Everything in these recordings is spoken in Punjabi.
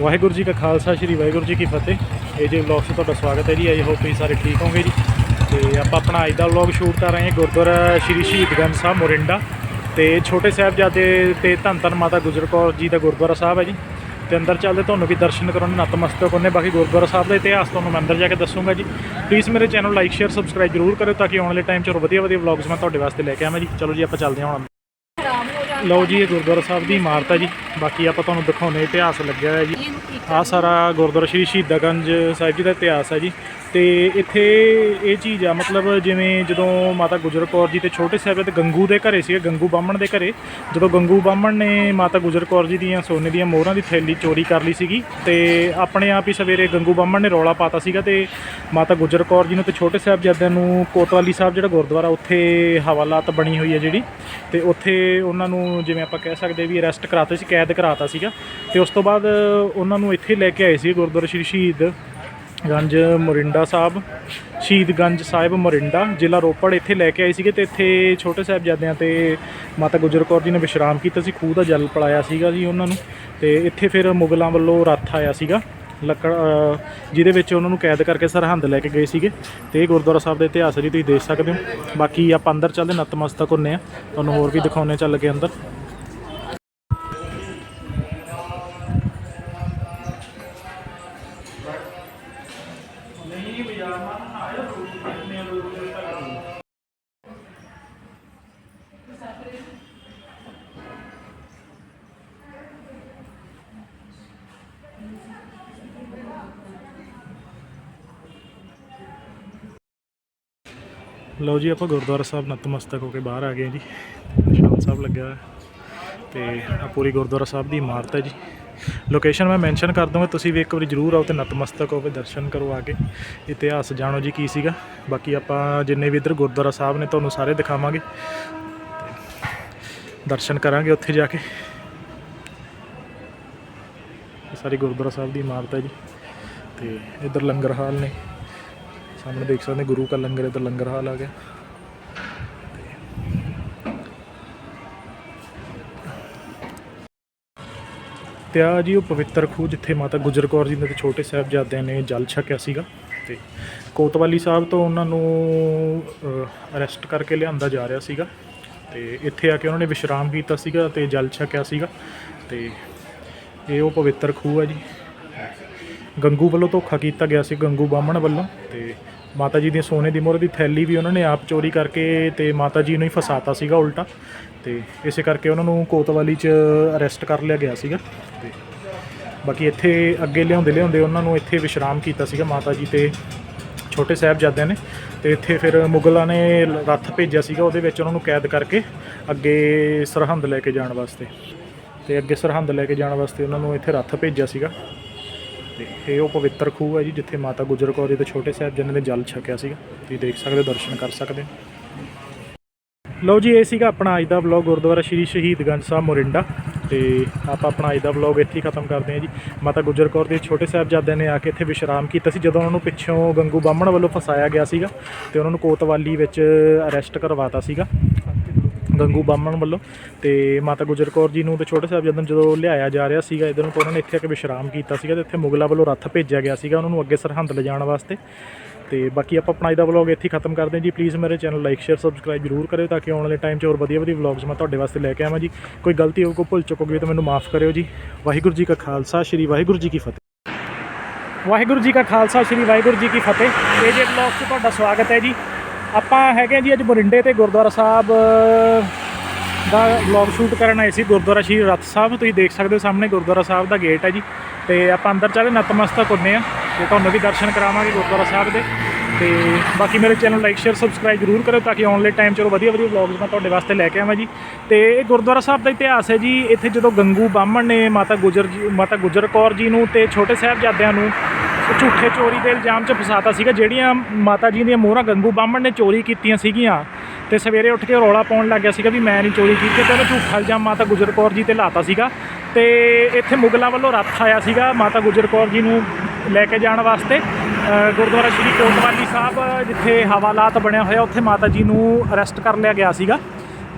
ਵਾਹਿਗੁਰੂ ਜੀ ਕਾ ਖਾਲਸਾ, ਸ੍ਰੀ ਵਾਹਿਗੁਰੂ ਜੀ ਕੀ ਫਤਿਹ। ਇਹ ਜੇ ਵਲੌਗ 'ਚ ਤੁਹਾਡਾ ਸਵਾਗਤ ਹੈ ਜੀ। ਆਈ ਹੋਪ ਤੁਸੀਂ ਸਾਰੇ ਠੀਕ ਹੋਵੋਗੇ ਜੀ। ਤੇ ਆਪਾਂ ਆਪਣਾ ਅੱਜ ਦਾ ਵਲੌਗ ਸ਼ੂਟ ਕਰ ਰਹੇ ਹਾਂ ਗੁਰਦੁਆਰਾ ਸ਼੍ਰੀ ਸ਼ਹੀਦਗੰਜ ਸਾਹਿਬ ਮੋਰਿੰਡਾ। ਤੇ ਛੋਟੇ ਸਾਹਿਬਜ਼ਾਦੇ ਤੇ ਧੰਨ ਧੰਨ ਮਾਤਾ ਗੁਜਰ ਕੌਰ ਜੀ ਦਾ ਗੁਰਦੁਆਰਾ ਸਾਹਿਬ ਹੈ ਜੀ। ਤੇ ਅੰਦਰ ਚੱਲਦੇ ਤੁਹਾਨੂੰ ਵੀ ਦਰਸ਼ਨ ਕਰਾਉਣ ਨਤਮਸਤਕ ਹੁੰਨੇ ਬਾਕੀ ਗੁਰਦੁਆਰਾ ਸਾਹਿਬ ਦਾ ਇਤਿਹਾਸ ਤੁਹਾਨੂੰ ਮੈਂ ਅੰਦਰ ਜਾ ਕੇ ਦੱਸੂਗਾ ਜੀ। ਪਲੀਜ਼ ਮੇਰੇ ਚੈਨਲ ਲਾਈਕ ਸ਼ੇਅਰ ਸਬਸਕ੍ਰਾਈਬ ਜ਼ਰੂਰ ਕਰਿਓ ਤਾਂ ਕਿ ਆਉਣ ਵਾਲੇ ਟਾਈਮ 'ਚ ਹੋਰ ਵਧੀਆ ਵਧੀਆ ਵਲੌਗਸ ਮੈਂ ਤੁਹਾਡੇ ਵਾਸਤੇ ਲੈ ਕੇ ਆਵਾਂ ਜੀ। ਚਲੋ ਜੀ, ਆਪਾਂ ਚੱਲਦੇ ਹਾਂ ਹੁਣ ਲਓ ਜੀ, ਇਹ ਗੁਰਦੁਆਰਾ ਸਾਹਿਬ ਦੀ ਇਮਾਰਤ ਹੈ ਜੀ। ਬਾਕੀ ਆਪਾਂ ਤੁਹਾਨੂੰ ਦਿਖਾਉਣੇ ਇਤਿਹਾਸ ਲੱਗਿਆ ਹੈ ਜੀ। ਆਹ ਸਾਰਾ ਗੁਰਦੁਆਰਾ ਸ਼੍ਰੀ ਸ਼ਹੀਦਾਂਗੰਜ ਸਾਹਿਬ ਜੀ ਦਾ ਇਤਿਹਾਸ ਹੈ ਜੀ। ਤੇ ਇੱਥੇ ਇਹ ਚੀਜ਼ ਆ, ਮਤਲਬ ਜਿਵੇਂ ਜਦੋਂ ਮਾਤਾ ਗੁਜਰ ਕੌਰ ਜੀ ਤੇ ਛੋਟੇ ਸਾਹਿਬਜ਼ਾਦੇ ਗੰਗੂ ਦੇ ਘਰੇ ਸੀਗੇ, ਗੰਗੂ ਬਾਹਮਣ ਦੇ ਘਰੇ, ਜਦੋਂ ਗੰਗੂ ਬਾਹਮਣ ਨੇ ਮਾਤਾ ਗੁਜਰ ਕੌਰ ਜੀ ਦੀਆਂ ਸੋਨੇ ਦੀਆਂ ਮੋਹਰਾਂ ਦੀ ਥੈਲੀ ਚੋਰੀ ਕਰ ਲਈ ਸੀਗੀ, ਤੇ ਆਪਣੇ ਆਪ ਹੀ ਸਵੇਰੇ ਗੰਗੂ ਬਾਹਮਣ ਨੇ ਰੌਲਾ ਪਾਤਾ ਸੀਗਾ ਤੇ ਮਾਤਾ ਗੁਜਰ ਕੌਰ ਜੀ ਨੂੰ ਤੇ ਛੋਟੇ ਸਾਹਿਬਜ਼ਾਦਿਆਂ ਨੂੰ ਕੋਤਵਾਲੀ ਸਾਹਿਬ ਜਿਹੜਾ ਗੁਰਦੁਆਰਾ, ਉੱਥੇ ਹਵਾਲਾਤ ਬਣੀ ਹੋਈ ਹੈ ਜਿਹੜੀ, ਤੇ ਉੱਥੇ ਉਹਨਾਂ ਨੂੰ ਜਿਵੇਂ ਆਪਾਂ ਕਹਿ ਸਕਦੇ ਵੀ ਅਰੈਸਟ ਕਰਾਤਾ ਸੀ, ਕੈਦ ਕਰਾਤਾ ਸੀਗਾ, ਤੇ ਉਸ ਤੋਂ ਬਾਅਦ ਉਹਨਾਂ ਨੂੰ ਇੱਥੇ ਲੈ ਕੇ ਆਏ ਸੀ ਗੁਰਦੁਆਰਾ ਸ਼੍ਰੀ ਸ਼ਹੀਦ ਗੰਜ ਮੋਰਿੰਡਾ ਸਾਹਿਬ ਸ਼ਹੀਦਗੰਜ ਸਾਹਿਬ ਮੋਰਿੰਡਾ, ਜ਼ਿਲ੍ਹਾ ਰੋਪੜ ਇੱਥੇ ਲੈ ਕੇ ਆਏ ਸੀਗੇ ਤੇ ਇੱਥੇ ਛੋਟੇ ਸਾਹਿਬਜ਼ਾਦਿਆਂ ਤੇ ਮਾਤਾ ਗੁਜਰ ਕੌਰ ਜੀ ਨੇ ਵਿਸ਼ਰਾਮ ਕੀਤਾ ਸੀ, ਖੂਹ ਦਾ ਜਲ ਪਲਾਇਆ ਸੀਗਾ ਜੀ ਉਹਨਾਂ ਨੂੰ ਤੇ ਇੱਥੇ ਫਿਰ ਮੁਗਲਾਂ ਵੱਲੋਂ ਰੱਥ ਆਇਆ ਸੀਗਾ, ਲੱਕੜ ਜਿਹਦੇ ਵਿੱਚ ਉਹਨਾਂ ਨੂੰ ਕੈਦ ਕਰਕੇ ਸਰਹੰਦ ਲੈ ਕੇ ਗਏ ਸੀਗੇ ਤੇ ਇਹ ਗੁਰਦੁਆਰਾ ਸਾਹਿਬ ਦਾ ਇਤਿਹਾਸ ਹੈ ਜੀ ਤੁਸੀਂ ਦੇਖ ਸਕਦੇ ਹੋ। ਬਾਕੀ ਆਪਾਂ ਅੰਦਰ ਚੱਲਦੇ ਨਤਮਸਤਕ ਹੁੰਨੇ ਆ ਤੁਹਾਨੂੰ ਹੋਰ ਵੀ ਦਿਖਾਉਣੇ ਚੱਲ ਕੇ ਅੰਦਰ। ਲਓ ਜੀ, ਆਪਾਂ ਗੁਰਦੁਆਰਾ ਸਾਹਿਬ ਨਤਮਸਤਕ ਹੋ ਕੇ ਬਾਹਰ ਆ ਗਏ ਜੀ। ਨਿਸ਼ਾਨ ਸਾਹਿਬ ਲੱਗਿਆ ਹੋਇਆ। ਤੇ ਆ ਪੂਰੀ ਗੁਰਦੁਆਰਾ ਸਾਹਿਬ ਦੀ ਇਮਾਰਤ ਹੈ ਜੀ। ਲੋਕੇਸ਼ਨ ਮੈਂ ਮੈਂਸ਼ਨ ਕਰ ਦੂੰਗਾ ਤੁਸੀਂ ਵੀ ਇੱਕ ਵਾਰੀ ਜਰੂਰ ਆਓ ਤੇ ਨਤਮਸਤਕ ਹੋ ਕੇ ਦਰਸ਼ਨ ਕਰੋ ਆ ਕੇ। ਇਤਿਹਾਸ ਜਾਣੋ ਜੀ ਕੀ ਸੀਗਾ। ਬਾਕੀ ਆਪਾਂ ਜਿੰਨੇ ਵੀ ਇੱਧਰ ਗੁਰਦੁਆਰਾ ਸਾਹਿਬ ਨੇ, ਤੁਹਾਨੂੰ ਸਾਰੇ ਦਿਖਾਵਾਂਗੇ। ਦਰਸ਼ਨ ਕਰਾਂਗੇ ਉੱਥੇ ਜਾ ਕੇ। ਸਾਰੀ ਗੁਰਦੁਆਰਾ ਸਾਹਿਬ ਦੀ ਇਮਾਰਤ ਹੈ ਜੀ। ਤੇ ਇੱਧਰ ਲੰਗਰ ਹਾਲ ਨੇ। ਸਾਹਮਣੇ ਦੇਖ ਸਕਦੇ ਗੁਰੂ ਕਾ ਲੰਗਰ ਹੈ ਤਾਂ ਲੰਗਰ ਹਾਲ ਆ ਗਿਆ। ਤੇ ਆ ਜੀ ਉਹ ਪਵਿੱਤਰ ਖੂਹ ਜਿੱਥੇ ਮਾਤਾ ਗੁਜਰ ਕੌਰ ਜੀ ਨੇ ਤੇ ਛੋਟੇ ਸਾਹਿਬਜ਼ਾਦਿਆਂ ਨੇ ਜਲ ਛਕਿਆ ਸੀਗਾ। ਤੇ ਕੋਤਵਾਲੀ ਸਾਹਿਬ ਤੋਂ ਉਹਨਾਂ ਨੂੰ ਅਰੈਸਟ ਕਰਕੇ ਲਿਆਂਦਾ ਜਾ ਰਿਹਾ ਸੀਗਾ। ਤੇ ਇੱਥੇ ਆ ਕੇ ਉਹਨਾਂ ਨੇ ਵਿਸ਼ਰਾਮ ਕੀਤਾ ਸੀਗਾ ਤੇ ਜਲ ਛਕਿਆ ਸੀਗਾ। ਤੇ ਇਹ ਉਹ ਪਵਿੱਤਰ ਖੂਹ ਹੈ ਜੀ। ਗੰਗੂ ਵੱਲੋਂ ਧੋਖਾ ਕੀਤਾ ਗਿਆ ਸੀ, ਗੰਗੂ ਬਾਹਮਣ ਵੱਲੋਂ। ਤੇ ਮਾਤਾ ਜੀ ਦੀਆਂ ਸੋਨੇ ਦੀ ਮੋਹਰ ਦੀ ਥੈਲੀ ਵੀ ਉਹਨਾਂ ਨੇ ਆਪ ਚੋਰੀ ਕਰਕੇ ਤੇ ਮਾਤਾ ਜੀ ਨੂੰ ਹੀ ਫਸਾਤਾ ਸੀਗਾ ਉਲਟਾ। ਤੇ ਇਸੇ ਕਰਕੇ ਉਹਨਾਂ ਨੂੰ ਕੋਤਵਾਲੀ 'ਚ ਅਰੈਸਟ ਕਰ ਲਿਆ ਗਿਆ ਸੀਗਾ। ਤੇ ਬਾਕੀ ਇੱਥੇ ਅੱਗੇ ਲਿਆਉਂਦੇ ਲਿਆਉਂਦੇ ਉਹਨਾਂ ਨੂੰ ਇੱਥੇ ਵਿਸ਼ਰਾਮ ਕੀਤਾ ਸੀਗਾ ਮਾਤਾ ਜੀ ਤੇ ਛੋਟੇ ਸਾਹਿਬਜ਼ਾਦਿਆਂ ਨੇ। ਤੇ ਇੱਥੇ ਫਿਰ ਮੁਗਲਾਂ ਨੇ ਰੱਥ ਭੇਜਿਆ ਸੀਗਾ, ਉਹਦੇ ਵਿੱਚ ਉਹਨਾਂ ਨੂੰ ਕੈਦ ਕਰਕੇ ਅੱਗੇ ਸਰਹੰਦ ਲੈ ਕੇ ਜਾਣ ਵਾਸਤੇ। ਤੇ ਅੱਗੇ ਸਰਹੰਦ ਲੈ ਕੇ ਜਾਣ ਵਾਸਤੇ ਉਹਨਾਂ ਨੂੰ ਇੱਥੇ ਰੱਥ ਭੇਜਿਆ ਸੀਗਾ। ਤੇ ਇਹ ਉਹ ਪਵਿੱਤਰ ਖੂਹ ਹੈ ਜੀ, ਜਿੱਥੇ ਮਾਤਾ ਗੁਜਰ ਕੌਰ ਜੀ ਦੇ ਛੋਟੇ ਸਾਹਿਬ ਜੀ ਨੇ ਜਲ ਛਕਿਆ ਸੀਗਾ। ਤੁਸੀਂ ਦੇਖ ਸਕਦੇ ਹੋ, ਦਰਸ਼ਨ ਕਰ ਸਕਦੇ ਹੋ। ਲਓ ਜੀ, ਇਹ ਸੀਗਾ ਆਪਣਾ ਅੱਜ ਦਾ ਵਲੌਗ ਗੁਰਦੁਆਰਾ ਸ਼੍ਰੀ ਸ਼ਹੀਦਗੰਜ ਸਾਹਿਬ ਮੋਰਿੰਡਾ। ਤੇ ਆਪਾਂ ਆਪਣਾ ਅੱਜ ਦਾ ਵਲੌਗ ਇੱਥੇ ਹੀ ਖਤਮ ਕਰਦੇ ਹਾਂ ਜੀ। ਮਾਤਾ ਗੁਜਰ ਕੌਰ ਦੇ ਛੋਟੇ ਸਾਹਿਬਜ਼ਾਦਿਆਂ ਨੇ ਆ ਕੇ ਇੱਥੇ ਵਿਸ਼ਰਾਮ ਕੀਤਾ ਸੀ, ਜਦੋਂ ਉਹਨਾਂ ਨੂੰ ਪਿੱਛੋਂ ਗੰਗੂ ਬਾਹਮਣ ਵੱਲੋਂ ਫਸਾਇਆ ਗਿਆ ਸੀਗਾ ਤੇ ਉਹਨਾਂ ਨੂੰ ਕੋਤਵਾਲੀ ਵਿੱਚ ਅਰੈਸਟ ਕਰਵਾਤਾ ਸੀਗਾ। ਗੰਗੂ ਬਾਹਮਣ ਵੱਲੋਂ ਤੇ ਮਾਤਾ ਗੁਜਰ ਕੌਰ ਜੀ ਨੂੰ ਤੇ ਛੋਟੇ ਸਾਹਿਬਜ਼ਾਦਿਆਂ ਨੂੰ ਜਦੋਂ ਲਿਆਇਆ ਜਾ ਰਿਹਾ ਸੀਗਾ, ਇਧਰ ਨੂੰ ਤਾਂ ਉਹਨਾਂ ਨੇ ਇੱਥੇ ਆ ਕੇ ਵਿਸ਼ਰਾਮ ਕੀਤਾ ਸੀਗਾ ਤੇ ਇੱਥੇ ਮੁਗਲਾਂ ਵੱਲੋਂ ਰੱਥ ਭੇਜਿਆ ਗਿਆ ਸੀਗਾ ਉਹਨਾਂ ਨੂੰ ਅੱਗੇ ਸਰਹੰਦ ਲਿਜਾਣ ਵਾਸਤੇ। ਤੇ ਬਾਕੀ ਆਪਾਂ ਆਪਣਾ ਅੱਜ ਦਾ ਵਲੌਗ ਇੱਥੇ ਖਤਮ ਕਰਦੇ ਹਾਂ ਜੀ। ਪਲੀਜ਼ ਮੇਰੇ ਚੈਨਲ ਲਾਈਕ ਸ਼ੇਅਰ ਸਬਸਕ੍ਰਾਈਬ ਜ਼ਰੂਰ ਕਰਿਓ ਤਾਂ ਕਿ ਆਉਣ ਵਾਲੇ ਟਾਈਮ 'ਚ ਹੋਰ ਵਧੀਆ ਵਧੀਆ ਵਲੌਗਸ ਮੈਂ ਤੁਹਾਡੇ ਵਾਸਤੇ ਲੈ ਕੇ ਆਵਾਂ ਜੀ। ਕੋਈ ਗਲਤੀ ਹੋ ਕੋ ਭੁੱਲ ਚੁੱਕੋਗੇ ਤਾਂ ਮੈਨੂੰ ਮਾਫ ਕਰਿਓ ਜੀ। ਵਾਹਿਗੁਰੂ ਜੀ ਕਾ ਖਾਲਸਾ, ਸ੍ਰੀ ਵਾਹਿਗੁਰੂ ਜੀ ਕੀ ਫਤਿਹ। ਵਾਹਿਗੁਰੂ ਜੀ ਕਾ ਖਾਲਸਾ, ਸ੍ਰੀ ਵਾਹਿਗੁਰੂ ਜੀ ਕੀ ਫਤਿਹ। ਇਹ ਜੇ ਵਲੌਗ 'ਚ ਤੁਹਾਡਾ ਸਵਾਗਤ ਹੈ ਜੀ। ਆਪਾਂ ਹੈਗੇ ਹਾਂ ਜੀ ਅੱਜ ਮੋਰਿੰਡੇ ਤੇ ਗੁਰਦੁਆਰਾ ਸਾਹਿਬ ਦਾ ਵਲੌਗ ਸ਼ੂਟ ਕਰਨ ਆਏ ਸੀ ਗੁਰਦੁਆਰਾ ਸ਼੍ਰੀ ਰਤ ਸਾਹਿਬ। ਤੁਸੀਂ ਦੇਖ ਸਕਦੇ ਹੋ ਸਾਹਮਣੇ ਗੁਰਦੁਆਰਾ ਸਾਹਿਬ ਦਾ ਗੇਟ ਹੈ ਜੀ। ਤੇ ਆਪਾਂ ਅੰਦਰ ਚੱਲੇ ਨਤਮਸਤਕ ਹੁੰਨੇ ਆ ਤੇ ਤੁਹਾਨੂੰ ਵੀ ਦਰਸ਼ਨ ਕਰਾਵਾਂਗੇ ਗੁਰਦੁਆਰਾ ਸਾਹਿਬ ਦੇ। ਤੇ ਬਾਕੀ ਮੇਰੇ ਚੈਨਲ ਲਾਈਕ ਸ਼ੇਅਰ ਸਬਸਕ੍ਰਾਈਬ ਜ਼ਰੂਰ ਕਰਿਓ ਤਾਂ ਕਿ ਆਉਣ ਵਾਲੇ ਟਾਈਮ 'ਚ ਵਧੀਆ ਵਧੀਆ ਵਲੌਗਸ ਮੈਂ ਤੁਹਾਡੇ ਵਾਸਤੇ ਲੈ ਕੇ ਆਵਾਂ ਜੀ। ਤੇ ਇਹ ਗੁਰਦੁਆਰਾ ਸਾਹਿਬ ਦਾ ਇਤਿਹਾਸ ਹੈ ਜੀ। ਇੱਥੇ ਜਦੋਂ ਗੰਗੂ ਬਾਹਮਣ ਨੇ ਮਾਤਾ ਗੁਜਰ ਜੀ, ਮਾਤਾ ਗੁਜਰ ਕੌਰ ਜੀ ਨੂੰ ਤੇ ਛੋਟੇ ਸਾਹਿਬਜ਼ਾਦਿਆਂ ਨੂੰ ਝੂਠੇ ਚੋਰੀ ਦੇ ਇਲਜ਼ਾਮ 'ਚ ਫਸਾਤਾ ਸੀਗਾ। ਜਿਹੜੀਆਂ ਮਾਤਾ ਜੀ ਦੀਆਂ ਮੋਹਰਾਂ ਗੰਗੂ ਬਾਹਮਣ ਨੇ ਚੋਰੀ ਕੀਤੀਆਂ ਸੀਗੀਆਂ ਤੇ ਸਵੇਰੇ ਉੱਠ ਕੇ ਰੌਲਾ ਪਾਉਣ ਲੱਗ ਗਿਆ ਸੀਗਾ ਵੀ ਮੈਂ ਨਹੀਂ ਚੋਰੀ ਕੀਤੀ ਤੇ ਉਹਨੇ ਝੂਠਾ ਇਲਜ਼ਾਮ ਮਾਤਾ ਗੁਜਰ ਕੌਰ ਜੀ ਤੇ ਲਾਤਾ ਸੀਗਾ। ਤੇ ਇੱਥੇ ਮੁਗਲਾਂ ਵੱਲੋਂ ਰੱਥ ਆਇਆ ਸੀਗਾ ਮਾਤਾ ਗੁਜਰ ਕੌਰ ਜੀ ਨੂੰ ਲੈ ਕੇ ਜਾਣ ਵਾਸਤੇ। ਗੁਰਦੁਆਰਾ ਸ਼੍ਰੀ ਕੋਟਵਾਲੀ ਸਾਹਿਬ, ਜਿੱਥੇ ਹਵਾਲਾਤ ਬਣਿਆ ਹੋਇਆ, ਉੱਥੇ ਮਾਤਾ ਜੀ ਨੂੰ ਅਰੈਸਟ ਕਰ ਲਿਆ ਗਿਆ ਸੀਗਾ।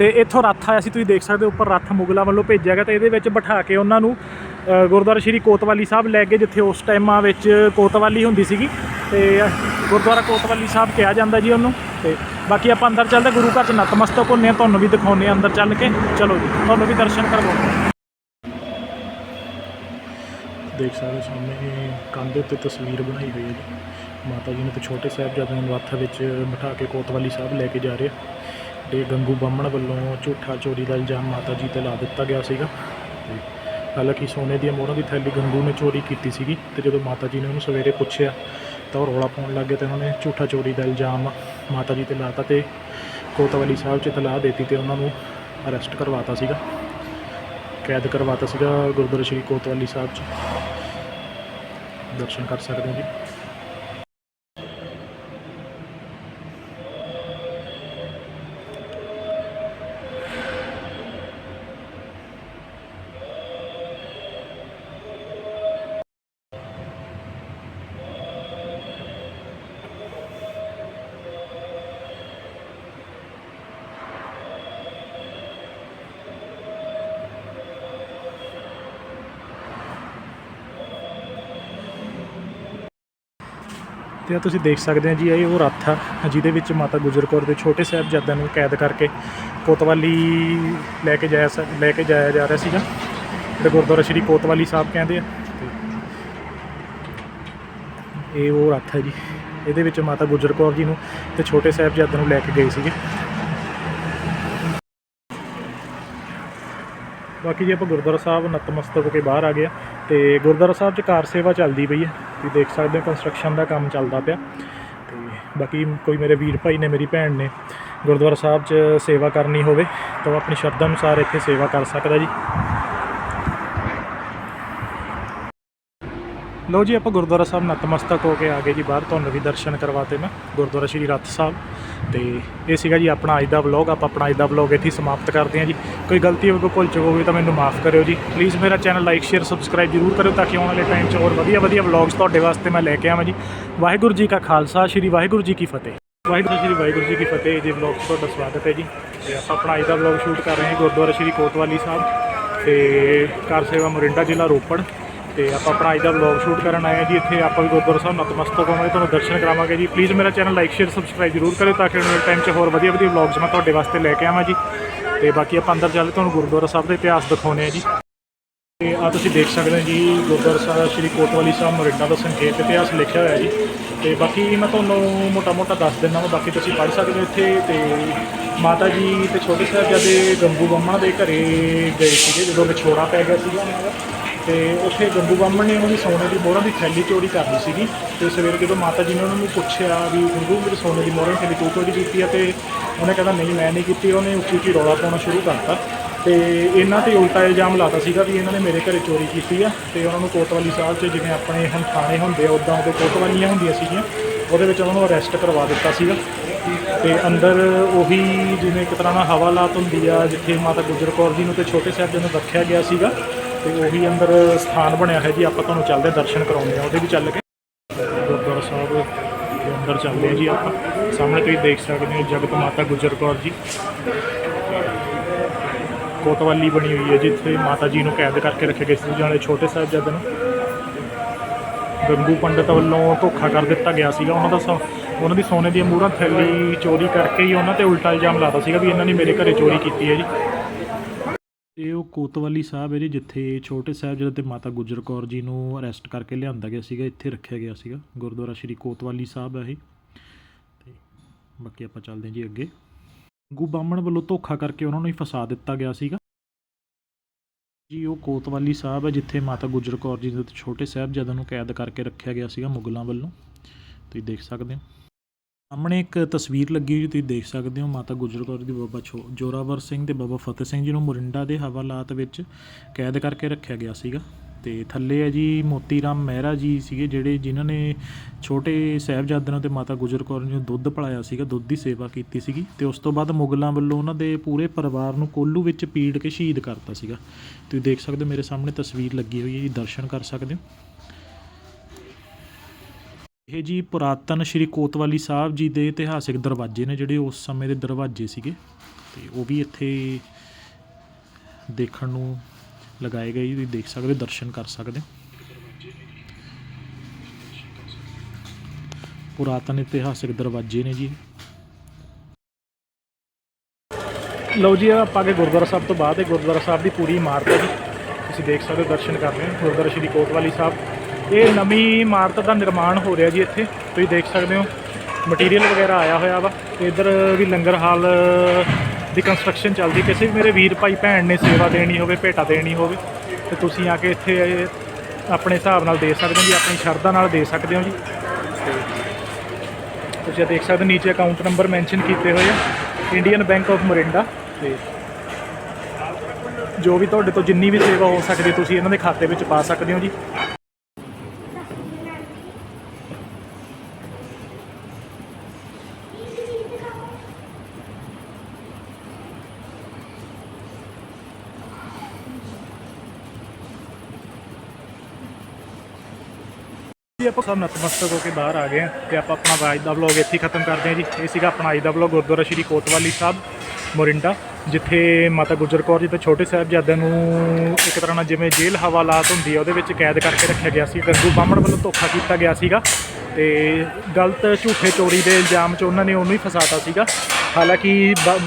ਤੇ ਇੱਥੋਂ ਰੱਥ ਆਇਆ ਸੀ, ਤੁਸੀਂ ਦੇਖ ਸਕਦੇ ਹੋ, ਉੱਪਰ ਰੱਥ ਮੁਗਲਾਂ ਵੱਲੋਂ ਭੇਜਿਆ ਗਿਆ ਤੇ ਇਹਦੇ ਵਿੱਚ ਬਿਠਾ ਕੇ ਉਹਨਾਂ ਨੂੰ ਗੁਰਦੁਆਰਾ ਸ਼੍ਰੀ ਕੋਤਵਾਲੀ ਸਾਹਿਬ ਲੈ ਕੇ ਜਿੱਥੇ ਉਸ ਟਾਈਮਾਂ ਵਿੱਚ ਕੋਤਵਾਲੀ ਹੁੰਦੀ ਸੀਗੀ। ਤੇ ਗੁਰਦੁਆਰਾ ਕੋਤਵਾਲੀ ਸਾਹਿਬ ਕਿਹਾ ਜਾਂਦਾ ਜੀ ਉਹਨੂੰ। ਤੇ ਬਾਕੀ ਆਪਾਂ ਅੰਦਰ ਚੱਲਦੇ ਗੁਰੂ ਘਰ ਚ ਨਤਮਸਤਕ ਹੁੰਨੇ ਆ ਤੁਹਾਨੂੰ ਵੀ ਦਿਖਾਉਂਦੇ ਆ ਅੰਦਰ ਚੱਲ ਕੇ। ਚਲੋ ਜੀ, ਤੁਹਾਨੂੰ ਵੀ ਦਰਸ਼ਨ ਕਰਵਾਉਂਦੇ ਦੇਖ ਸਕਦੇ ਹੋ, ਸਾਹਮਣੇ ਕੰਧ ਉੱਤੇ ਤਸਵੀਰ ਬਣਾਈ ਹੋਈ ਹੈ ਜੀ। ਮਾਤਾ ਜੀ ਨੇ ਤੇ ਛੋਟੇ ਸਾਹਿਬਜ਼ਾਦਿਆਂ ਨੂੰ ਰੱਥ ਵਿੱਚ ਬਿਠਾ ਕੇ ਕੋਤਵਾਲੀ ਸਾਹਿਬ ਲੈ ਕੇ ਜਾ ਰਹੇ ਆ। ਤੇ ਗੰਗੂ ਬਾਹਮਣ ਵੱਲੋਂ ਝੂਠਾ ਚੋਰੀ ਦਾ ਇਲਜ਼ਾਮ ਮਾਤਾ ਜੀ ਤੇ ਲਾ ਦਿੱਤਾ ਗਿਆ ਸੀਗਾ। ਤੇ ਹਾਲਾਂਕਿ ਸੋਨੇ ਦੀਆਂ ਮੋਹਰਾਂ ਦੀ ਥੈਲੀ ਗੰਗੂ ਨੇ ਚੋਰੀ ਕੀਤੀ ਸੀਗੀ ਤੇ ਜਦੋਂ ਮਾਤਾ ਜੀ ਨੇ ਉਹਨੂੰ ਸਵੇਰੇ ਪੁੱਛਿਆ ਤਾਂ ਉਹ ਰੌਲਾ ਪਾਉਣ ਲੱਗ ਗਿਆ ਤੇ ਉਹਨਾਂ ਨੇ ਝੂਠਾ ਚੋਰੀ ਦਾ ਇਲਜ਼ਾਮ ਮਾਤਾ ਜੀ ਤੇ ਲਾਤਾ ਤੇ ਕੋਤਵਾਲੀ ਸਾਹਿਬ 'ਚ ਇਤਲਾਹ ਦਿੱਤੀ ਤੇ ਉਹਨਾਂ ਨੂੰ ਅਰੈਸਟ ਕਰਵਾਤਾ ਸੀਗਾ। ਕੈਦ ਕਰਵਾਤਾ ਸੀਗਾ ਗੁਰਦੁਆਰਾ ਸ਼੍ਰੀ ਕੋਤਵਾਲੀ ਸਾਹਿਬ 'ਚ। ਦਰਸ਼ਨ ਕਰ ਸਕਦੇ ਹੋ ਜੀ। ਤੇ ਤੁਸੀਂ ਦੇਖ ਸਕਦੇ ਹੋ ਜੀ, ਇਹ ਉਹ ਰੱਥ ਆ, ਜਿਹਦੇ ਵਿੱਚ ਮਾਤਾ ਗੁਜਰ ਕੌਰ ਦੇ ਛੋਟੇ ਸਾਹਿਬਜ਼ਾਦਿਆਂ ਨੂੰ ਕੈਦ ਕਰਕੇ ਕੋਤਵਾਲੀ ਲੈ ਕੇ ਜਾਇਆ ਸ- ਲੈ ਕੇ ਜਾਇਆ ਜਾ ਰਿਹਾ ਸੀਗਾ। ਤੇ ਗੁਰਦੁਆਰਾ ਸ਼੍ਰੀ ਕੋਤਵਾਲੀ ਸਾਹਿਬ ਕਹਿੰਦੇ ਆ। ਤੇ ਇਹ ਉਹ ਰੱਥ ਹੈ ਜੀ, ਇਹਦੇ ਵਿੱਚ ਮਾਤਾ ਗੁਜਰ ਕੌਰ ਜੀ ਨੂੰ ਤੇ ਛੋਟੇ ਸਾਹਿਬਜ਼ਾਦਿਆਂ ਨੂੰ ਲੈ ਕੇ ਗਏ ਸੀਗੇ। ਬਾਕੀ ਜੀ ਆਪਾਂ ਗੁਰਦੁਆਰਾ ਸਾਹਿਬ ਨਤਮਸਤਕ ਹੋ ਕੇ ਬਾਹਰ ਆ ਗਏ ਆ, ਤੇ ਗੁਰਦੁਆਰਾ ਸਾਹਿਬ 'ਚ ਕਾਰ ਸੇਵਾ ਚੱਲਦੀ ਪਈ ਹੈ ਤੁਸੀਂ ਦੇਖ ਸਕਦੇ ਹੋ ਕੰਸਟਰਕਸ਼ਨ ਦਾ ਕੰਮ ਚੱਲਦਾ ਪਿਆ। ਤੇ ਬਾਕੀ ਕੋਈ ਮੇਰੇ ਵੀਰ ਭਾਈ ਨੇ, ਮੇਰੀ ਭੈਣ ਨੇ ਗੁਰਦੁਆਰਾ ਸਾਹਿਬ 'ਚ ਸੇਵਾ ਕਰਨੀ ਹੋਵੇ, ਤਾਂ ਉਹ ਆਪਣੀ ਸ਼ਰਧਾ ਅਨੁਸਾਰ ਇੱਥੇ ਸੇਵਾ ਕਰ ਸਕਦਾ ਜੀ। ਲੋ ਜੀ, ਆਪਾਂ ਗੁਰਦੁਆਰਾ ਸਾਹਿਬ ਨਤਮਸਤਕ ਹੋ ਕੇ ਆ ਗਏ ਜੀ ਬਾਹਰ। ਤੁਹਾਨੂੰ ਵੀ ਦਰਸ਼ਨ ਕਰਵਾਤੇ ਮੈਂ, ਗੁਰਦੁਆਰਾ ਸ਼੍ਰੀ ਰੱਥ ਸਾਹਿਬ। ਤੇ ਇਹ ਸੀਗਾ ਜੀ ਆਪਣਾ ਅੱਜ ਦਾ ਵਲੌਗ ਆਪਾਂ ਆਪਣਾ ਅੱਜ ਦਾ ਵਲੌਗ ਇੱਥੇ ਹੀ ਸਮਾਪਤ ਕਰਦੇ ਹਾਂ ਜੀ। ਕੋਈ ਗਲਤੀ ਹੋਵੇ, ਕੋਈ ਭੁੱਲ ਚੁੱਕ ਹੋਵੇ ਤਾਂ ਮੈਨੂੰ ਮਾਫ ਕਰਿਓ ਜੀ। ਪਲੀਜ਼ ਮੇਰਾ ਚੈਨਲ ਲਾਈਕ ਸ਼ੇਅਰ ਸਬਸਕ੍ਰਾਈਬ ਜ਼ਰੂਰ ਕਰਿਓ ਤਾਂ ਕਿ ਆਉਣ ਵਾਲੇ ਟਾਈਮ 'ਚ ਹੋਰ ਵਧੀਆ ਵਧੀਆ ਵਲੌਗਸ ਤੁਹਾਡੇ ਵਾਸਤੇ ਮੈਂ ਲੈ ਕੇ ਆਵਾਂ ਜੀ। ਵਾਹਿਗੁਰੂ ਜੀ ਕਾ ਖਾਲਸਾ, ਸ਼੍ਰੀ ਵਾਹਿਗੁਰੂ ਜੀ ਕੀ ਫਤਿਹ। ਵਾਹਿਗੁਰੂ ਸ਼੍ਰੀ ਵਾਹਿਗੁਰੂ ਜੀ ਕੀ ਫਤਿਹ। ਜੀ ਵਲੌਗ 'ਚ ਤੁਹਾਡਾ ਸਵਾਗਤ ਹੈ ਜੀ। ਤੇ ਆਪਾਂ ਆਪਣਾ ਅੱਜ ਦਾ ਵਲੌਗ ਸ਼ੂਟ ਕਰ ਰਹੇ ਹਾਂ ਗੁਰਦੁਆਰਾ ਸ਼੍ਰੀ ਕੋਤਵਾਲੀ ਸਾਹਿਬ। ਤੇ ਕਾਰ ਸੇਵਾ ਮੋਰਿੰਡਾ ਜ਼ਿਲ੍ਹਾ ਰੋਪੜ। ਤੇ ਆਪਾਂ ਆਪਣਾ ਅੱਜ ਦਾ ਵਲੌਗ ਸ਼ੂਟ ਕਰਨ ਆਏ ਹਾਂ ਜੀ। ਇੱਥੇ ਆਪਾਂ ਵੀ ਗੁਰਦੁਆਰਾ ਸਾਹਿਬ ਨਤਮਸਤਕ ਹੋਵਾਂਗੇ, ਤੁਹਾਨੂੰ ਦਰਸ਼ਨ ਕਰਾਵਾਂਗੇ ਜੀ। ਪਲੀਜ਼ ਮੇਰਾ ਚੈਨਲ ਲਾਈਕ ਸ਼ੇਅਰ ਸਬਸਕ੍ਰਾਈਬ ਜ਼ਰੂਰ ਕਰਿਓ ਤਾਂ ਕਿ ਆਉਣ ਵਾਲੇ ਟਾਈਮ 'ਚ ਹੋਰ ਵਧੀਆ ਵਧੀਆ ਵਲੌਗਸ ਮੈਂ ਤੁਹਾਡੇ ਵਾਸਤੇ ਲੈ ਕੇ ਆਵਾਂ ਜੀ। ਤੇ ਬਾਕੀ ਆਪਾਂ ਅੰਦਰ ਚੱਲ ਕੇ ਤੁਹਾਨੂੰ ਗੁਰਦੁਆਰਾ ਸਾਹਿਬ ਦਾ ਇਤਿਹਾਸ ਦਿਖਾਉਂਦੇ ਆ ਜੀ। ਤੇ ਆ ਤੁਸੀਂ ਦੇਖ ਸਕਦੇ ਹੋ ਜੀ, ਗੁਰਦੁਆਰਾ ਸਾਹਿਬ, ਸ਼੍ਰੀ ਕੋਟਵਾਲੀ ਸਾਹਿਬ ਮੋਰਿੰਡਾ ਦਾ ਸੰਖੇਪ ਇਤਿਹਾਸ ਲਿਖਿਆ ਹੋਇਆ ਜੀ। ਤੇ ਬਾਕੀ ਮੈਂ ਤੁਹਾਨੂੰ ਮੋਟਾ-ਮੋਟਾ ਦੱਸ ਦਿੰਦਾ ਹਾਂ ਬਾਕੀ ਤੁਸੀਂ ਪੜ੍ਹ ਸਕਦੇ ਹੋ ਇੱਥੇ। ਤੇ ਮਾਤਾ ਜੀ ਤੇ ਛੋਟੇ ਸਾਹਿਬਜ਼ਾਦੇ ਗੰਗੂ ਬੰਮਾ ਦੇ ਘਰੇ ਗਏ ਸੀਗੇ ਜਦੋਂ ਵਿਛੋੜਾ ਪੈ ਗਿਆ ਸੀਗਾ। ਉਹਨਾਂ ਦਾ ਤੇ ਉੱਥੇ ਗੰਗੂ ਬਾਹਮਣ ਨੇ ਉਹਨਾਂ ਦੀ ਸੋਨੇ ਦੀ ਮੋਹਰਾਂ ਦੀ ਥੈਲੀ ਚੋਰੀ ਕਰ ਲਈ ਸੀਗੀ ਤੇ ਸਵੇਰੇ ਜਦੋਂ ਮਾਤਾ ਜੀ ਨੇ ਉਹਨਾਂ ਨੂੰ ਪੁੱਛਿਆ ਵੀ ਗੁਰੂ ਮੇਰੇ ਸੋਨੇ ਦੀ ਮੋਹਰਾਂ ਦੀ ਥੈਲੀ ਤੂੰ ਚੋਰੀ ਕੀਤੀ ਆ ਤੇ ਉਹਨੇ ਕਹਿੰਦਾ ਨਹੀਂ, ਮੈਂ ਨਹੀਂ ਕੀਤੀ, ਉਹਨੇ ਉੱਚੀ ਉੱਚੀ ਰੌਲਾ ਪਾਉਣਾ ਸ਼ੁਰੂ ਕਰਤਾ। ਤੇ ਇਹਨਾਂ ਤੇ ਉਲਟਾ ਇਲਜ਼ਾਮ ਲਾਤਾ ਸੀਗਾ ਵੀ ਇਹਨਾਂ ਨੇ ਮੇਰੇ ਘਰੇ ਚੋਰੀ ਕੀਤੀ ਆ ਤੇ ਉਹਨਾਂ ਨੂੰ ਕੋਤਵਾਲੀ ਸਾਹਿਬ 'ਚ ਜਿਵੇਂ ਆਪਣੇ ਹੁਣ ਥਾਣੇ ਹੁੰਦੇ ਆ ਉਦਾਂ ਉਹਦੇ ਕੋਤਵਾਲੀਆਂ ਹੁੰਦੀਆਂ ਸੀਗੀਆਂ, ਉਹਦੇ ਵਿੱਚ ਉਹਨਾਂ ਨੂੰ ਅਰੈਸਟ ਕਰਵਾ ਦਿੱਤਾ ਸੀਗਾ। ਤੇ ਅੰਦਰ ਉਹੀ ਜਿਵੇਂ ਇੱਕ ਤਰ੍ਹਾਂ ਨਾਲ ਹਵਾਲਾਤ ਹੁੰਦੀ ਆ, ਜਿੱਥੇ ਮਾਤਾ ਗੁਜਰ ਕੌਰ ਜੀ ਨੂੰ ਤੇ ਛੋਟੇ ਸਾਹਿਬ ਜੀ ਨੂੰ ਰੱਖਿਆ ਗਿਆ ਸੀਗਾ। ਤੇ ਉਹੀ ਅੰਦਰ ਸਥਾਨ ਬਣਿਆ ਹੈ ਜੀ, ਆਪਾਂ ਤੁਹਾਨੂੰ ਚੱਲਦੇ ਦਰਸ਼ਨ ਕਰਾਉਂਦੇ ਆ ਉਹਦੇ ਵੀ ਚੱਲ ਕੇ। ਗੁਰਦੁਆਰਾ ਸਾਹਿਬ ਦੇ ਅੰਦਰ ਚੱਲਦੇ ਆ ਜੀ ਆਪਾਂ। ਸਾਹਮਣੇ ਤੁਸੀਂ ਦੇਖ ਸਕਦੇ ਹੋ ਜਗਤ ਮਾਤਾ ਗੁਜਰ ਕੌਰ ਜੀ। ਕੋਤਵਾਲੀ ਬਣੀ ਹੋਈ ਹੈ ਜਿੱਥੇ ਮਾਤਾ ਜੀ ਨੂੰ ਕੈਦ ਕਰਕੇ ਰੱਖੇ ਗਏ ਸੀ ਜਾਲੇ ਛੋਟੇ ਸਾਹਿਬਜ਼ਾਦੇ ਨੂੰ। ਗੰਗੂ ਪੰਡਤ ਵੱਲੋਂ ਧੋਖਾ ਕਰ ਦਿੱਤਾ ਗਿਆ ਸੀਗਾ। ਉਹਨਾਂ ਦਾ ਸੋ- ਉਹਨਾਂ ਦੀ ਸੋਨੇ ਦੀਆਂ ਮੂਹਰਾਂ ਥੈਲੀ ਚੋਰੀ ਕਰਕੇ ਹੀ ਉਹਨਾਂ ਤੇ ਉਲਟਾ ਇਲਜ਼ਾਮ ਲਾਤਾ ਸੀਗਾ ਵੀ ਇਹਨਾਂ ਨੇ ਮੇਰੇ ਘਰੇ ਚੋਰੀ ਕੀਤੀ ਹੈ ਜੀ। ਇਹ ਉਹ ਕੋਤਵਾਲੀ ਸਾਹਿਬ ਹੈ ਜੀ, ਜਿੱਥੇ ਛੋਟੇ ਸਾਹਿਬਜ਼ਾਦੇ ਤੇ ਮਾਤਾ ਗੁਜਰ ਕੌਰ ਜੀ ਨੂੰ ਅਰੈਸਟ ਕਰਕੇ ਲਿਆਂਦਾ ਗਿਆ ਸੀਗਾ, ਇੱਥੇ ਰੱਖਿਆ ਗਿਆ ਸੀਗਾ। ਗੁਰਦੁਆਰਾ ਸ਼੍ਰੀ ਕੋਤਵਾਲੀ ਸਾਹਿਬ ਹੈ ਇਹ। ਤੇ ਬਾਕੀ ਆਪਾਂ ਚੱਲਦੇ ਹਾਂ ਜੀ ਅੱਗੇ। ਗੂ ਬਾਹਮਣ ਵੱਲੋਂ ਧੋਖਾ ਕਰਕੇ ਉਹਨਾਂ ਨੂੰ ਹੀ ਫਸਾ ਦਿੱਤਾ ਗਿਆ ਸੀਗਾ। ਜੀ, ਉਹ ਕੋਤਵਾਲੀ ਸਾਹਿਬ ਹੈ, ਜਿੱਥੇ ਮਾਤਾ ਗੁਜਰ ਕੌਰ ਜੀ ਦੇ ਛੋਟੇ ਸਾਹਿਬਜ਼ਾਦਿਆਂ ਨੂੰ ਕੈਦ ਕਰਕੇ ਰੱਖਿਆ ਗਿਆ ਸੀਗਾ ਮੁਗਲਾਂ ਵੱਲੋਂ। ਤੁਸੀਂ ਦੇਖ ਸਕਦੇ ਹੋ। ਸਾਹਮਣੇ ਇੱਕ ਤਸਵੀਰ ਲੱਗੀ ਹੋਈ, ਤੁਸੀਂ ਦੇਖ ਸਕਦੇ ਹੋ ਮਾਤਾ ਗੁਜਰ ਕੌਰ ਦੀ ਬਾਬਾ ਛੋ- ਜੋਰਾਵਰ ਸਿੰਘ ਤੇ ਬਾਬਾ ਫਤਿਹ ਸਿੰਘ ਜੀ ਨੂੰ ਮੋਰਿੰਡਾ ਦੇ ਹਵਾਲਾਤ ਵਿੱਚ ਕੈਦ ਕਰਕੇ ਰੱਖਿਆ ਗਿਆ ਸੀਗਾ। ਤੇ ਥੱਲੇ ਹੈ ਜੀ ਮੋਤੀ ਰਾਮ ਮਹਿਰਾ ਜੀ ਸੀਗੇ, ਜਿਹੜੇ ਜਿਨ੍ਹਾਂ ਨੇ ਛੋਟੇ ਸਾਹਿਬਜ਼ਾਦਿਆਂ ਤੇ ਮਾਤਾ ਗੁਜਰ ਕੌਰ ਨੂੰ ਦੁੱਧ ਪਿਲਾਇਆ ਸੀਗਾ, ਦੁੱਧ ਦੀ ਸੇਵਾ ਕੀਤੀ ਸੀਗੀ ਤੇ ਉਸ ਤੋਂ ਬਾਅਦ ਮੁਗਲਾਂ ਵੱਲੋਂ ਉਹਨਾਂ ਦੇ ਪੂਰੇ ਪਰਿਵਾਰ ਨੂੰ ਕੋਲੂ ਵਿੱਚ ਪੀੜ ਕੇ ਸ਼ਹੀਦ ਕਰਤਾ ਸੀਗਾ। ਤੁਸੀਂ ਦੇਖ ਸਕਦੇ ਹੋ ਮੇਰੇ ਸਾਹਮਣੇ ਤਸਵੀਰ ਲੱਗੀ ਹੋਈ ਹੈ ਜੀ, ਦਰਸ਼ਨ ਕਰ ਸਕਦੇ ਹੋ। ਇਹ ਜੀ ਪੁਰਾਤਨ ਸ਼੍ਰੀ ਕੋਤਵਾਲੀ ਸਾਹਿਬ ਜੀ ਦੇ ਇਤਿਹਾਸਿਕ ਦਰਵਾਜ਼ੇ ਨੇ ਜਿਹੜੇ ਉਸ ਸਮੇਂ ਦੇ ਦਰਵਾਜ਼ੇ ਸੀਗੇ। ਤੇ ਉਹ ਵੀ ਇੱਥੇ ਦੇਖਣ ਨੂੰ ਲਗਾਏ ਗਏ ਤੁਸੀਂ ਦੇਖ ਸਕਦੇ, ਦਰਸ਼ਨ ਕਰ ਸਕਦੇ। ਪੁਰਾਤਨ ਇਤਿਹਾਸਿਕ ਦਰਵਾਜ਼ੇ ਨੇ ਜੀ। ਲਓ ਜੀ, ਆਪਾਂ ਅੱਗੇ ਗੁਰਦੁਆਰਾ ਸਾਹਿਬ ਤੋਂ ਬਾਅਦ ਇਹ ਗੁਰਦੁਆਰਾ ਸਾਹਿਬ ਦੀ ਪੂਰੀ ਇਮਾਰਤ ਹੈ ਜੀ। ਤੁਸੀਂ ਦੇਖ ਸਕਦੇ ਹੋ, ਦਰਸ਼ਨ ਕਰ ਰਹੇ ਹੋ। ਗੁਰਦੁਆਰਾ ਸ਼੍ਰੀ ਕੋਤਵਾਲੀ ਸਾਹਿਬ। ਇਹ ਨਵੀਂ ਇਮਾਰਤ ਦਾ ਨਿਰਮਾਣ ਹੋ ਰਿਹਾ ਜੀ ਇੱਥੇ। ਤੁਸੀਂ ਦੇਖ ਸਕਦੇ ਹੋ ਮਟੀਰੀਅਲ ਵਗੈਰਾ ਆਇਆ ਹੋਇਆ ਵਾ। ਤੇ ਇੱਧਰ ਵੀ ਲੰਗਰ ਹਾਲ ਦੀ ਕੰਸਟਰਕਸ਼ਨ ਚੱਲਦੀ ਕਿਸੇ ਵੀ ਮੇਰੇ ਵੀਰ ਭਾਈ ਭੈਣ ਨੇ ਸੇਵਾ ਦੇਣੀ ਹੋਵੇ, ਭੇਟਾ ਦੇਣੀ ਹੋਵੇ, ਤੇ ਤੁਸੀਂ ਆ ਕੇ ਇੱਥੇ ਆਪਣੇ ਹਿਸਾਬ ਨਾਲ ਦੇ ਸਕਦੇ ਹੋ ਜੀ, ਆਪਣੀ ਸ਼ਰਧਾ ਨਾਲ ਦੇ ਸਕਦੇ ਹੋ ਜੀ। ਤੇ ਤੁਸੀਂ ਦੇਖ ਸਕਦੇ ਹੋ, ਨੀਚੇ ਅਕਾਊਂਟ ਨੰਬਰ ਮੈਂਸ਼ਨ ਕੀਤੇ ਹੋਏ ਆ। ਇੰਡੀਅਨ ਬੈਂਕ ਆਫ ਮੋਰਿੰਡਾ ਤੇ ਜੋ ਵੀ ਤੁਹਾਡੇ ਤੋਂ ਜਿੰਨੀ ਵੀ ਸੇਵਾ ਹੋ ਸਕਦੀ ਤੁਸੀਂ ਇਹਨਾਂ ਦੇ ਖਾਤੇ ਵਿੱਚ ਪਾ ਸਕਦੇ ਹੋ ਜੀ। ਆਪਾਂ ਸਭ ਨਤਮਸਤਕ ਹੋ ਕੇ ਬਾਹਰ ਆ ਗਏ ਹਾਂ ਤੇ ਆਪਾਂ ਆਪਣਾ ਅੱਜ ਦਾ ਵਲੌਗ ਇੱਥੇ ਹੀ ਖਤਮ ਕਰਦੇ ਹਾਂ ਜੀ। ਇਹ ਸੀਗਾ ਆਪਣਾ ਅੱਜ ਦਾ ਵਲੌਗ ਗੁਰਦੁਆਰਾ ਸ਼੍ਰੀ ਕੋਤਵਾਲੀ ਸਾਹਿਬ, ਮੋਰਿੰਡਾ, ਜਿੱਥੇ ਮਾਤਾ ਗੁਜਰ ਕੌਰ ਜੀ ਤੇ ਛੋਟੇ ਸਾਹਿਬਜ਼ਾਦਿਆਂ ਨੂੰ ਇੱਕ ਤਰ੍ਹਾਂ ਨਾਲ ਜਿਵੇਂ ਜੇਲ੍ਹ ਹਵਾਲਾਤ ਹੁੰਦੀ ਆ, ਉਹਦੇ ਵਿੱਚ ਕੈਦ ਕਰਕੇ ਰੱਖਿਆ ਗਿਆ ਸੀ। ਗੰਗੂ ਬਾਹਮਣ ਵੱਲੋਂ ਧੋਖਾ ਕੀਤਾ ਗਿਆ ਸੀਗਾ ਤੇ ਗਲਤ ਝੂਠੇ ਚੋਰੀ ਦੇ ਇਲਜ਼ਾਮ 'ਚ ਉਹਨਾਂ ਨੇ ਉਹਨੂੰ ਹੀ ਫਸਾਤਾ ਸੀਗਾ। ਹਾਲਾਂਕਿ ਬ-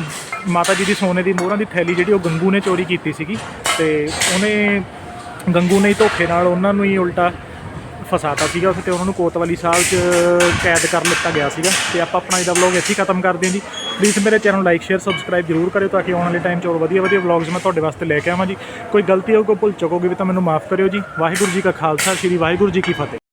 ਮਾਤਾ ਜੀ ਦੀ ਸੋਨੇ ਦੀ ਮੋਹਰਾਂ ਦੀ ਥੈਲੀ ਜਿਹੜੀ ਉਹ ਗੰਗੂ ਨੇ ਚੋਰੀ ਕੀਤੀ ਸੀਗੀ ਤੇ ਉਹਨੇ, ਗੰਗੂ ਨੇ ਧੋਖੇ ਨਾਲ ਉਹਨਾਂ ਨੂੰ ਹੀ ਉਲਟਾ ਫਸਾਤਾ ਸੀਗਾ ਉੱਥੇ ਤੇ ਉਹਨਾਂ ਨੂੰ ਕੋਤਵਾਲੀ ਸਾਹਿਬ 'ਚ ਕੈਦ ਕਰ ਲਿੱਤਾ ਗਿਆ ਸੀਗਾ। ਤੇ ਆਪਾਂ ਆਪਣਾ ਇਹਦਾ ਵਲੌਗ ਇੱਥੇ ਹੀ ਖਤਮ ਕਰਦੇ ਹਾਂ ਜੀ। ਪਲੀਜ਼ ਮੇਰੇ ਚੈਨਲ ਲਾਈਕ ਸ਼ੇਅਰ ਸਬਸਕ੍ਰਾਈਬ ਜ਼ਰੂਰ ਕਰਿਓ ਤਾਂ ਕਿ ਆਉਣ ਵਾਲੇ ਟਾਈਮ 'ਚ ਹੋਰ ਵਧੀਆ ਵਧੀਆ ਵਲੌਗਸ ਮੈਂ ਤੁਹਾਡੇ ਵਾਸਤੇ ਲੈ ਕੇ ਆਵਾਂ ਜੀ। ਕੋਈ ਗਲਤੀ ਹੋ ਕੋਈ ਭੁੱਲ ਚੁੱਕੋਗੇ ਵੀ ਤਾਂ ਮੈਨੂੰ ਮਾਫ ਕਰਿਓ ਜੀ। ਵਾਹਿਗੁਰੂ ਜੀ ਕਾ ਖਾਲਸਾ, ਸ੍ਰੀ ਵਾਹਿਗੁਰੂ ਜੀ ਕੀ ਫਤਿਹ।